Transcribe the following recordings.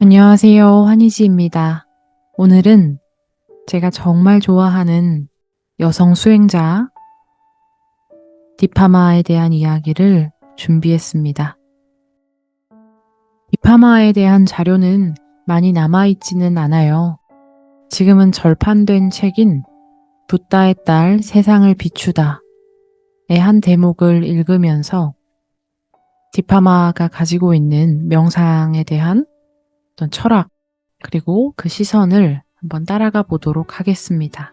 안녕하세요. 환희지입니다. 오늘은 제가 정말 좋아하는 여성 수행자 디파마에 대한 이야기를 준비했습니다. 디파마에 대한 자료는 많이 남아있지는 않아요. 지금은 절판된 책인 붓다의 딸 세상을 비추다 의 한 대목을 읽으면서 디파마가 가지고 있는 명상에 대한 어떤 철학, 그리고 그 시선을 한번 따라가 보도록 하겠습니다.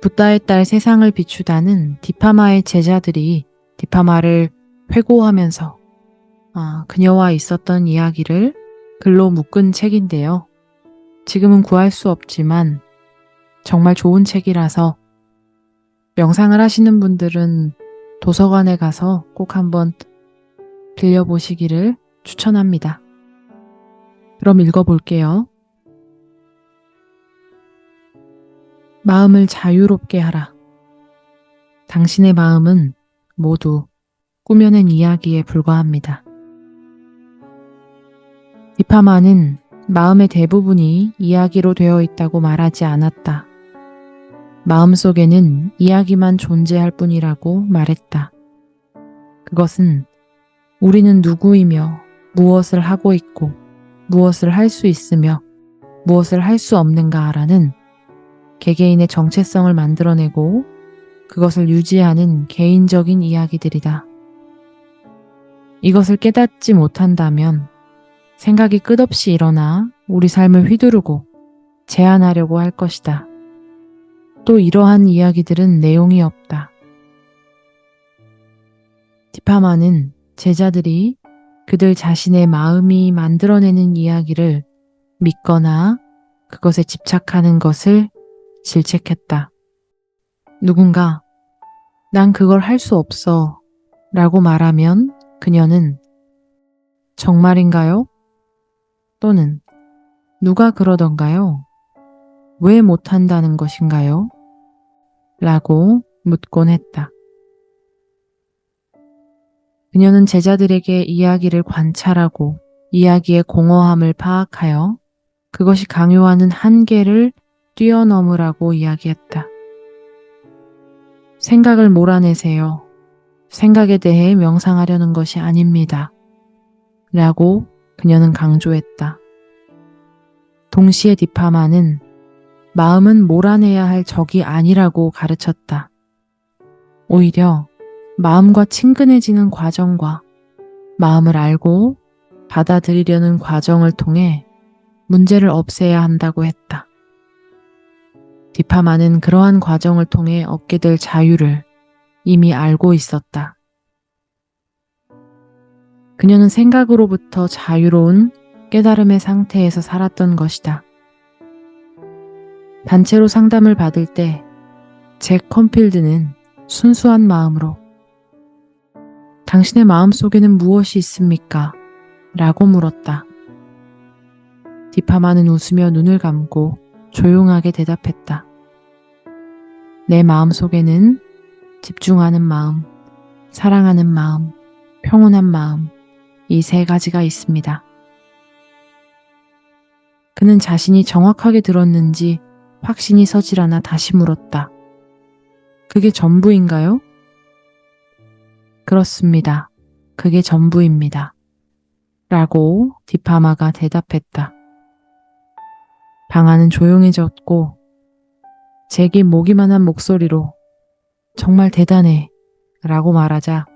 붓다의 딸 세상을 비추다는 디파마의 제자들이 디파마를 회고하면서 아, 그녀와 있었던 이야기를 글로 묶은 책인데요. 지금은 구할 수 없지만 정말 좋은 책이라서 명상을 하시는 분들은 도서관에 가서 꼭 한번 빌려보시기를 추천합니다. 그럼 읽어볼게요. 마음을 자유롭게 하라. 당신의 마음은 모두 꾸며낸 이야기에 불과합니다. 디파마는 마음의 대부분이 이야기로 되어 있다고 말하지 않았다. 마음 속에는 이야기만 존재할 뿐이라고 말했다. 그것은 우리는 누구이며 무엇을 하고 있고 무엇을 할 수 있으며 무엇을 할 수 없는가라는 개개인의 정체성을 만들어내고 그것을 유지하는 개인적인 이야기들이다. 이것을 깨닫지 못한다면 생각이 끝없이 일어나 우리 삶을 휘두르고 제한하려고 할 것이다. 또 이러한 이야기들은 내용이 없다. 디파마는 제자들이 그들 자신의 마음이 만들어내는 이야기를 믿거나 그것에 집착하는 것을 질책했다. 누군가 난 그걸 할 수 없어 라고 말하면 그녀는 정말인가요? 또는 누가 그러던가요? 왜 못한다는 것인가요? 라고 묻곤 했다. 그녀는 제자들에게 이야기를 관찰하고 이야기의 공허함을 파악하여 그것이 강요하는 한계를 뛰어넘으라고 이야기했다. 생각을 몰아내세요. 생각에 대해 명상하려는 것이 아닙니다. 라고 그녀는 강조했다. 동시에 디파마는 마음은 몰아내야 할 적이 아니라고 가르쳤다. 오히려 마음과 친근해지는 과정과 마음을 알고 받아들이려는 과정을 통해 문제를 없애야 한다고 했다. 디파마는 그러한 과정을 통해 얻게 될 자유를 이미 알고 있었다. 그녀는 생각으로부터 자유로운 깨달음의 상태에서 살았던 것이다. 단체로 상담을 받을 때 잭 컴필드는 순수한 마음으로 당신의 마음 속에는 무엇이 있습니까? 라고 물었다. 디파마는 웃으며 눈을 감고 조용하게 대답했다. 내 마음 속에는 집중하는 마음, 사랑하는 마음, 평온한 마음, 이 세 가지가 있습니다. 그는 자신이 정확하게 들었는지 확신이 서질 않아 다시 물었다. 그게 전부인가요? 그렇습니다. 그게 전부입니다. 라고 디파마가 대답했다. 방 안은 조용해졌고 잭이 모기만한 목소리로 정말 대단해 라고 말하자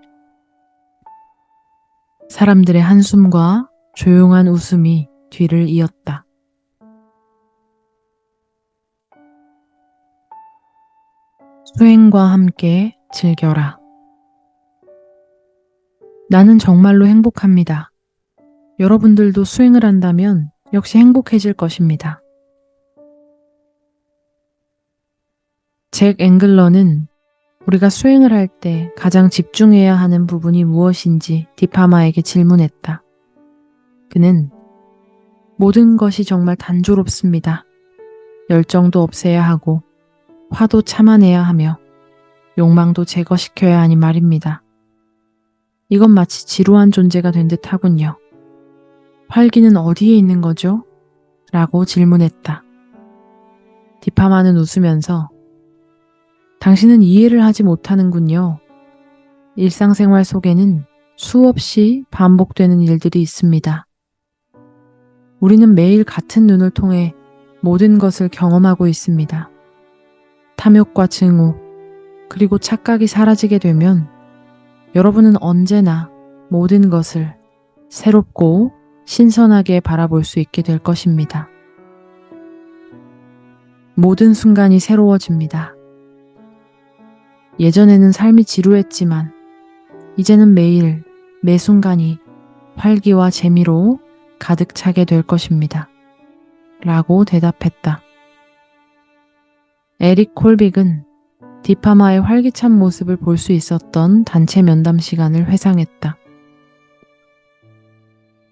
사람들의 한숨과 조용한 웃음이 뒤를 이었다. 수행과 함께 즐겨라. 나는 정말로 행복합니다. 여러분들도 수행을 한다면 역시 행복해질 것입니다. 잭 앵글러는 우리가 수행을 할 때 가장 집중해야 하는 부분이 무엇인지 디파마에게 질문했다. 그는 모든 것이 정말 단조롭습니다. 열정도 없애야 하고 화도 참아내야 하며 욕망도 제거시켜야 하니 말입니다. 이건 마치 지루한 존재가 된 듯 하군요. 활기는 어디에 있는 거죠? 라고 질문했다. 디파마는 웃으면서 당신은 이해를 하지 못하는군요. 일상생활 속에는 수없이 반복되는 일들이 있습니다. 우리는 매일 같은 눈을 통해 모든 것을 경험하고 있습니다. 탐욕과 증오, 그리고 착각이 사라지게 되면 여러분은 언제나 모든 것을 새롭고 신선하게 바라볼 수 있게 될 것입니다. 모든 순간이 새로워집니다. 예전에는 삶이 지루했지만 이제는 매일 매 순간이 활기와 재미로 가득 차게 될 것입니다. 라고 대답했다. 에릭 콜빅은 디파마의 활기찬 모습을 볼 수 있었던 단체 면담 시간을 회상했다.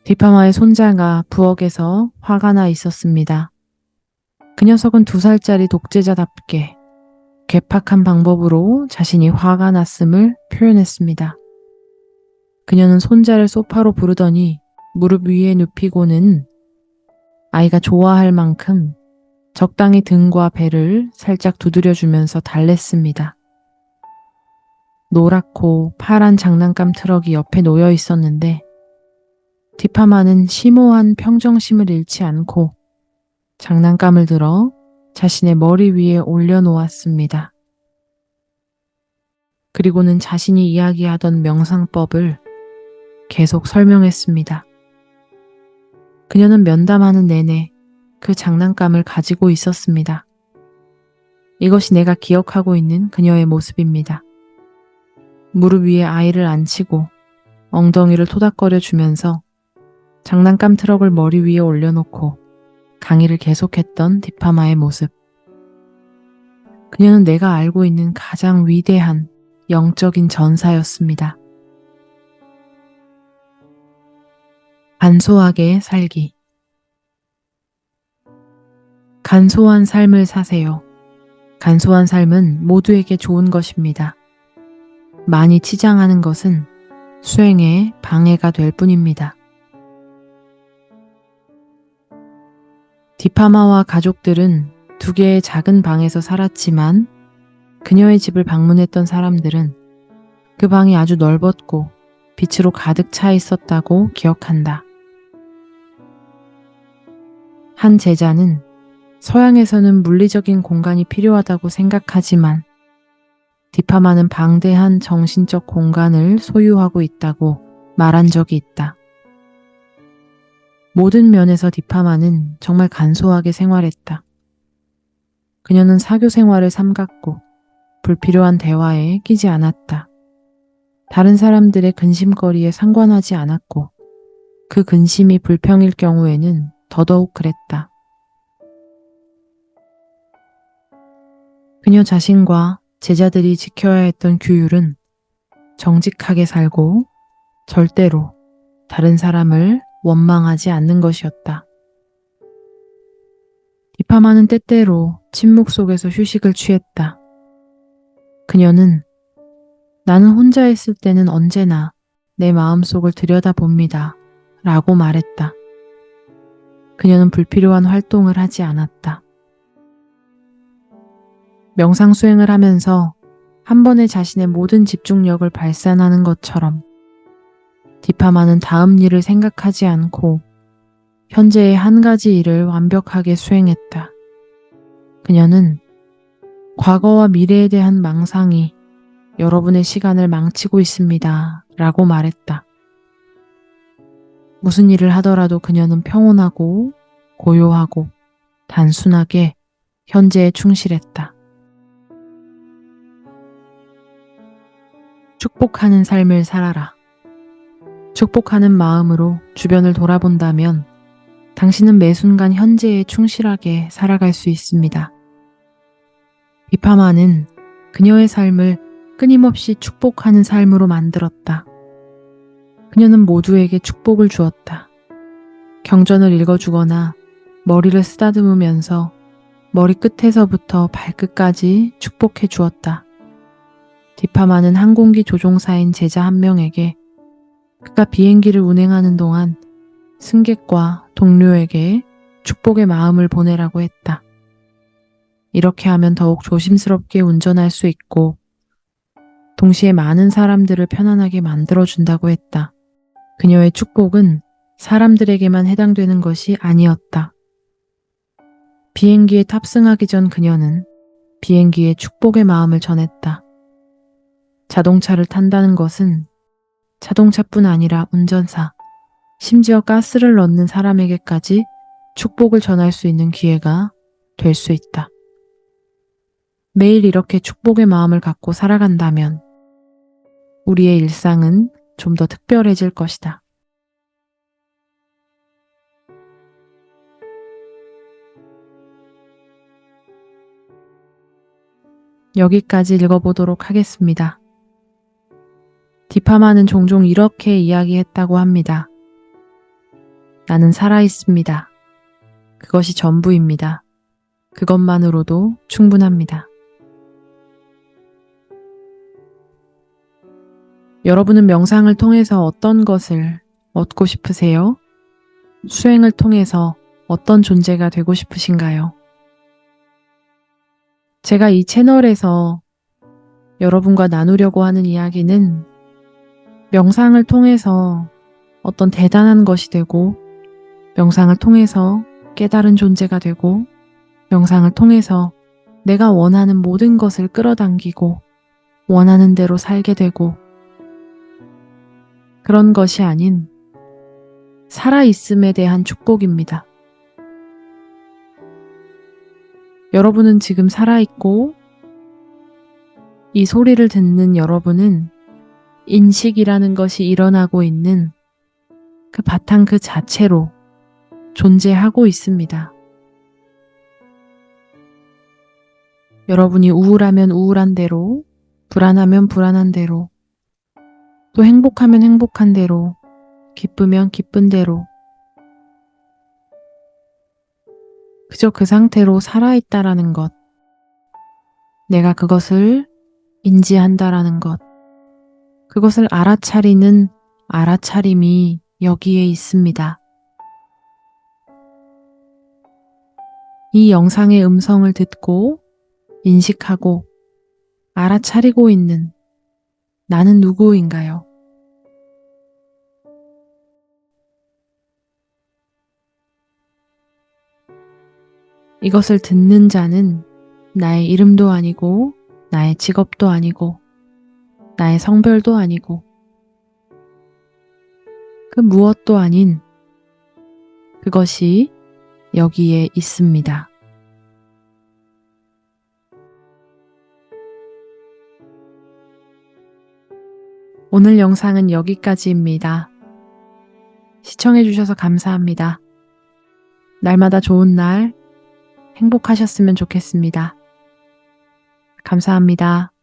디파마의 손자가 부엌에서 화가 나 있었습니다. 그 녀석은 두 살짜리 독재자답게 괴팍한 방법으로 자신이 화가 났음을 표현했습니다. 그녀는 손자를 소파로 부르더니 무릎 위에 눕히고는 아이가 좋아할 만큼 적당히 등과 배를 살짝 두드려주면서 달랬습니다. 노랗고 파란 장난감 트럭이 옆에 놓여 있었는데 디파마는 심오한 평정심을 잃지 않고 장난감을 들어 자신의 머리 위에 올려놓았습니다. 그리고는 자신이 이야기하던 명상법을 계속 설명했습니다. 그녀는 면담하는 내내 그 장난감을 가지고 있었습니다. 이것이 내가 기억하고 있는 그녀의 모습입니다. 무릎 위에 아이를 앉히고 엉덩이를 토닥거려 주면서 장난감 트럭을 머리 위에 올려놓고 강의를 계속했던 디파마의 모습. 그녀는 내가 알고 있는 가장 위대한 영적인 전사였습니다. 간소하게 살기. 간소한 삶을 사세요. 간소한 삶은 모두에게 좋은 것입니다. 많이 치장하는 것은 수행에 방해가 될 뿐입니다. 디파마와 가족들은 두 개의 작은 방에서 살았지만 그녀의 집을 방문했던 사람들은 그 방이 아주 넓었고 빛으로 가득 차 있었다고 기억한다. 한 제자는 서양에서는 물리적인 공간이 필요하다고 생각하지만 디파마는 방대한 정신적 공간을 소유하고 있다고 말한 적이 있다. 모든 면에서 디파마는 정말 간소하게 생활했다. 그녀는 사교 생활을 삼갔고 불필요한 대화에 끼지 않았다. 다른 사람들의 근심거리에 상관하지 않았고 그 근심이 불평일 경우에는 더더욱 그랬다. 그녀 자신과 제자들이 지켜야 했던 규율은 정직하게 살고 절대로 다른 사람을 원망하지 않는 것이었다. 디파마는 때때로 침묵 속에서 휴식을 취했다. 그녀는 나는 혼자 있을 때는 언제나 내 마음속을 들여다봅니다. 라고 말했다. 그녀는 불필요한 활동을 하지 않았다. 명상 수행을 하면서 한 번에 자신의 모든 집중력을 발산하는 것처럼 디파마는 다음 일을 생각하지 않고 현재의 한 가지 일을 완벽하게 수행했다. 그녀는 과거와 미래에 대한 망상이 여러분의 시간을 망치고 있습니다. 라고 말했다. 무슨 일을 하더라도 그녀는 평온하고 고요하고 단순하게 현재에 충실했다. 축복하는 삶을 살아라. 축복하는 마음으로 주변을 돌아본다면 당신은 매 순간 현재에 충실하게 살아갈 수 있습니다. 비파마는 그녀의 삶을 끊임없이 축복하는 삶으로 만들었다. 그녀는 모두에게 축복을 주었다. 경전을 읽어주거나 머리를 쓰다듬으면서 머리 끝에서부터 발끝까지 축복해 주었다. 디파마는 항공기 조종사인 제자 한 명에게 그가 비행기를 운행하는 동안 승객과 동료에게 축복의 마음을 보내라고 했다. 이렇게 하면 더욱 조심스럽게 운전할 수 있고 동시에 많은 사람들을 편안하게 만들어준다고 했다. 그녀의 축복은 사람들에게만 해당되는 것이 아니었다. 비행기에 탑승하기 전 그녀는 비행기에 축복의 마음을 전했다. 자동차를 탄다는 것은 자동차뿐 아니라 운전사, 심지어 가스를 넣는 사람에게까지 축복을 전할 수 있는 기회가 될 수 있다. 매일 이렇게 축복의 마음을 갖고 살아간다면 우리의 일상은 좀 더 특별해질 것이다. 여기까지 읽어보도록 하겠습니다. 디파마는 종종 이렇게 이야기했다고 합니다. 나는 살아있습니다. 그것이 전부입니다. 그것만으로도 충분합니다. 여러분은 명상을 통해서 어떤 것을 얻고 싶으세요? 수행을 통해서 어떤 존재가 되고 싶으신가요? 제가 이 채널에서 여러분과 나누려고 하는 이야기는 명상을 통해서 어떤 대단한 것이 되고 명상을 통해서 깨달은 존재가 되고 명상을 통해서 내가 원하는 모든 것을 끌어당기고 원하는 대로 살게 되고 그런 것이 아닌 살아있음에 대한 축복입니다. 여러분은 지금 살아있고 이 소리를 듣는 여러분은 인식이라는 것이 일어나고 있는 그 바탕 그 자체로 존재하고 있습니다. 여러분이 우울하면 우울한 대로, 불안하면 불안한 대로, 또 행복하면 행복한 대로, 기쁘면 기쁜 대로, 그저 그 상태로 살아있다라는 것, 내가 그것을 인지한다라는 것, 그것을 알아차리는 알아차림이 여기에 있습니다. 이 영상의 음성을 듣고 인식하고 알아차리고 있는 나는 누구인가요? 이것을 듣는 자는 나의 이름도 아니고 나의 직업도 아니고 나의 성별도 아니고 그 무엇도 아닌 그것이 여기에 있습니다. 오늘 영상은 여기까지입니다. 시청해주셔서 감사합니다. 날마다 좋은 날 행복하셨으면 좋겠습니다. 감사합니다.